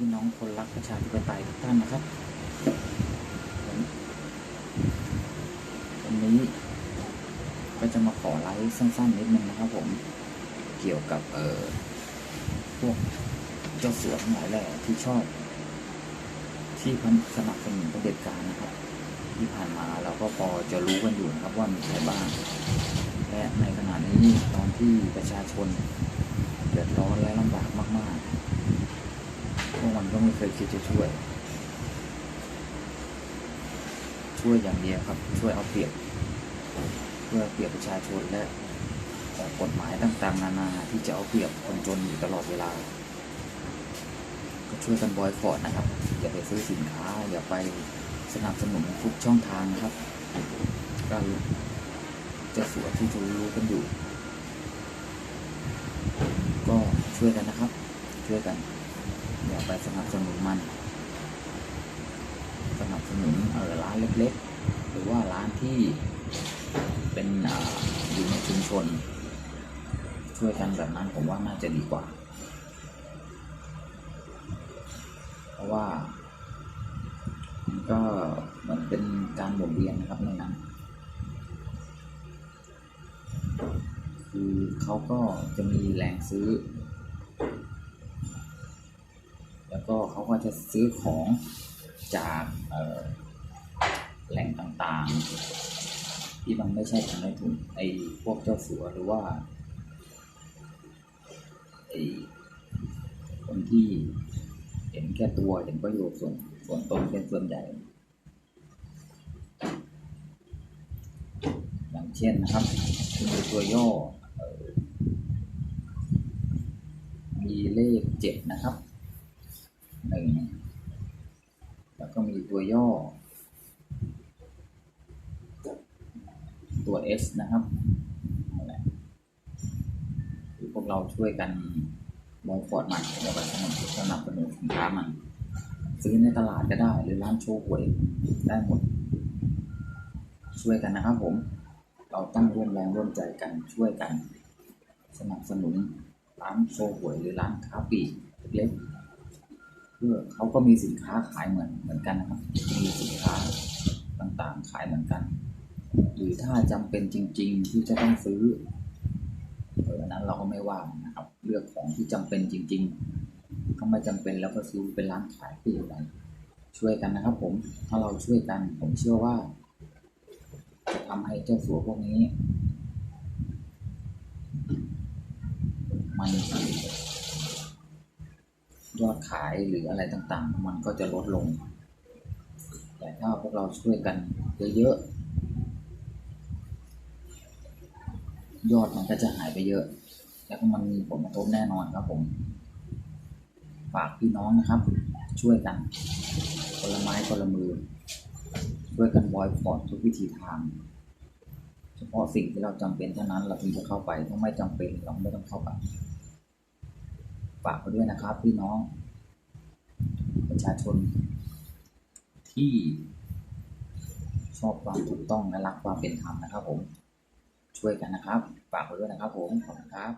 พี่น้องคนรักประชาธิปไตยทุกท่านนะครับ วันนี้ก็จะมาขอไลฟ์สั้นๆนิดนึงนะครับผมเกี่ยวกับเออพวกเจ้าเสือทั้งหลายแหล่ที่ชอบ ที่พันสนับสนุนเด็จการนะครับ ที่ผ่านมาเราก็พอจะรู้กันอยู่นะครับว่ามีใครบ้าง และในขณะนี้ตอนที่ประชาชนเดือดร้อนและลำบากมาก ๆ พวกมันก็ไม่เคยคิดจะช่วย ช่วยอย่างเดียวครับ ช่วยเอาเปรียบเพื่อเปรียบประชาชนและออกกฎหมายต่างๆ นานาที่จะเอาเปรียบคนจนอยู่ตลอดเวลา ก็ช่วยกันบอยคอรดนะครับ อย่าไปซื้อสินค้า อย่าไปสนับสนุนทุกช่องทางนะครับก็จะสวยที่ทุรู้กันอยู่ ก็ช่วยกันนะครับ ช่วยกัน ไปสนับสนุนมัน สนับสนุนเออร้านเล็กๆ หรือว่าร้านที่เป็นออยู่ในชุมชน ช่วยกันแบบนั้นผมว่าน่าจะดีกว่า เพราะว่ามันก็เหมือนเป็นการหมุนเวียนนะครับในนั้นคือเขาก็จะมีแรงซื้อ แล้วก็เขาก็จะซื้อของจากแหล่งต่างๆ ที่มันไม่ใช่ทางในถุนไอ้พวกเจ้าสัวหรือว่าไอ้คนที่เห็นแค่ตัวเห็นประโยชน์ส่วนส่วนตนเป็นส่วนใหญ่อย่างเช่นนะครับมีตัวย่อมีเลขเจ็ดนะครับ หนึ่งแล้วก็มีตัวย่อ ตัว S นะครับคือพวกเราช่วยกันบอยฟอร์ดมันแล้วก็สนับสนุนสนับสนุนสินค้ามัน ซื้อในตลาดก็ได้ หรือร้านโชว์หวยได้หมด ช่วยกันนะครับผม เราต้องร่วมแรงร่วมใจกันช่วยกัน สนับสนุนร้านโชว์หวยหรือร้านค้าปลีกเล็ก เพื่อเขาก็มีสินค้าขายเหมือนเหมือนกันนะครับ มีสินค้าต่างๆขายเหมือนกัน หรือถ้าจำเป็นจริง ๆ ที่จะต้องซื้อเออนนั้นเราก็ไม่ว่านะครับ เลือกของที่จำเป็นจริงๆถ้าไม่จำเป็นแล้วก็ซื้อเป็นร้านขายปลีกกันช่วยกันนะครับ ผมถ้าเราช่วยกัน ผมเชื่อว่าจะทำให้เจ้าสัวพวกนี้ มันยอด ขายหรืออะไรต่างๆ มันก็จะลดลง แต่ถ้าพวกเราช่วยกันเยอะๆ ยอดมันก็จะหายไปเยอะ แล้วก็มันมีผลกระทบแน่นอนครับผม ฝากพี่น้องนะครับ ช่วยกันคนละไม้คนละมือ ช่วยกันบอยพอร์ตทุกวิธีทางเฉพาะสิ่งที่เราจำเป็นเท่านั้นเราถึงจะเข้าไปถ้าไม่จำเป็นเราไม่ต้องเข้าไปฝากไปด้วยนะครับพี่น้อง ประชาชน ที่ชอบความถูกต้องและรักความเป็นธรรมนะครับผมช่วยกันนะครับฝากไว้ด้วยนะครับผมขอบคุณครับ